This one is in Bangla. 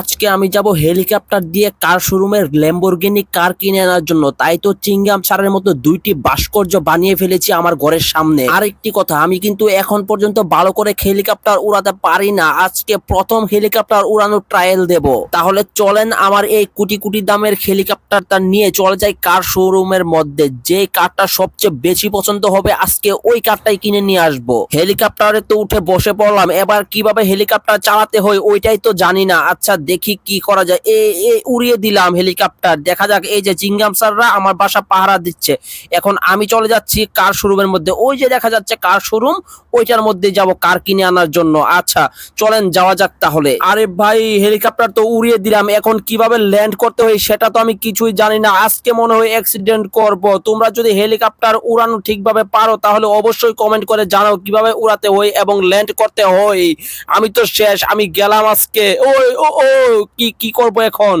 আজকে আমি যাব হেলিকপ্টার দিয়ে কার শোরুমের ল্যাম্বরগিনি কার কিনে আনার জন্য। তাই তো চিংগাম সারের মতো দুইটি ভাস্কর্য বানিয়ে ফেলেছি আমার ঘরের সামনে। আরেকটি কথা, আমি কিন্তু এখন পর্যন্ত ভালো করে হেলিকপ্টার উড়াতে পারি না। আজকে প্রথম হেলিকপ্টার উড়ানোর ট্রায়াল দেব। তাহলে চলেন আমার এই কোটি কোটি দামের হেলিকপ্টারটা নিয়ে চলে যাই কার শোরুমের মধ্যে। যে কারটা সবচেয়ে বেশি পছন্দ হবে, আজকে ওই কারটাই কিনে নিয়ে আসব। হেলিকপ্টারে তো উঠে বসে পড়লাম, এবার কীভাবে হেলিকপ্টার চালাতে হয় ওইটাই তো জানি না। আচ্ছা দেখি কি করা যায়। এ এ, উড়িয়ে দিলাম হেলিকপ্টার। দেখা যাক, এই যে চিংগাম স্যাররা আমার বাসা পাহারা দিচ্ছে। এখন আমি চলে যাচ্ছি কার শোরুমের মধ্যে। ওই যে দেখা যাচ্ছে কার শোরুম, ওইটার মধ্যে যাব কার কিনে আনার জন্য। আচ্ছা চলেন, যাওয়া যাক তাহলে। আরে ভাই, হেলিকপ্টার তো উড়িয়ে দিলাম। এখন কীভাবে ল্যান্ড করতে হয় সেটা তো আমি কিছুই জানি না। আজকে মনে হয় অ্যাক্সিডেন্ট করব। তোমরা যদি হেলিকপ্টার উড়ানো ঠিকভাবে পারো, তাহলে অবশ্যই কমেন্ট করে জানাও কীভাবে উড়াতে হয় এবং ল্যান্ড করতে হয়। আমি তো শেষ, আমি গেলাম আজকে। ওই, ও ও কি কি করব এখন?